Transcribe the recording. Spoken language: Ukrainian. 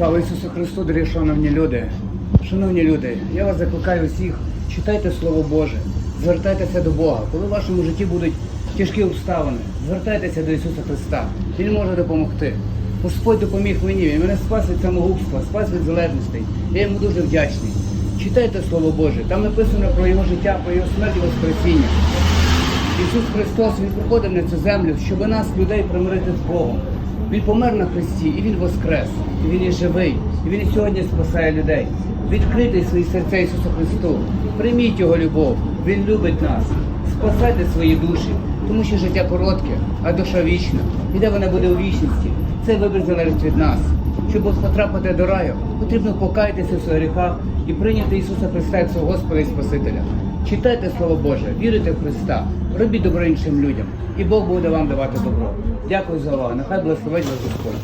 Слава Ісусу Христу, дорогі шановні люди. Шановні люди, я вас закликаю всіх, читайте Слово Боже, звертайтеся до Бога. Коли в вашому житті будуть тяжкі обставини, звертайтеся до Ісуса Христа. Він може допомогти. Господь допоміг мені, Він мене спас від самогубства, спас від залежностей. Я йому дуже вдячний. Читайте Слово Боже, там написано про його життя, про його смерть і воскресіння. Ісус Христос Він приходив на цю землю, щоб нас, людей, примирити з Богом. Він помер на Христі, і Він воскрес, і Він є живий, і Він і сьогодні спасає людей. Відкрийте свої серця Ісусу Христу, прийміть Його любов, Він любить нас. Спасайте свої душі, тому що життя коротке, а душа вічна. І де вона буде у вічності? Цей вибір залежить від нас. Щоб потрапити до раю, потрібно покаятися в своїх гріхах і прийняти Ісуса Христа як свого Господа і Спасителя. Читайте Слово Боже, вірите в Христа, робіть добро іншим людям, і Бог буде вам давати добро. Дякую за увагу. Нехай благословить вас Господь.